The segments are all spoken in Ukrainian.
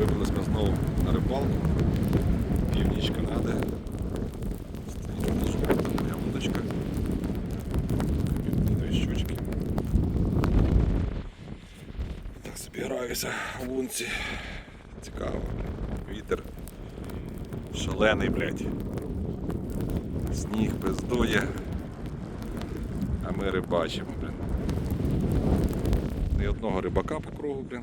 вибралися знову на рибалку, північ Канади. Стоїть там моя вудочка. Дві щучки. Так в лунці. Цікаво. Вітер шалений, блядь. Сніг пиздує, а ми рибачимо, блін. Ні одного рибака по кругу, блін.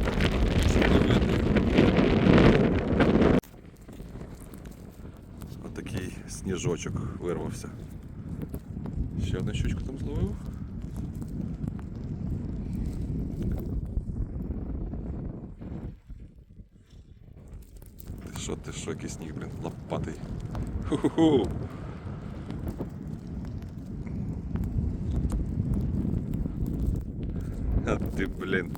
такий сніжочок вирвався. Ще одна щучка там зловив. Ти що, ти що, який сніг, блін, лопатий. Ху-ху-ху! А ти, блін.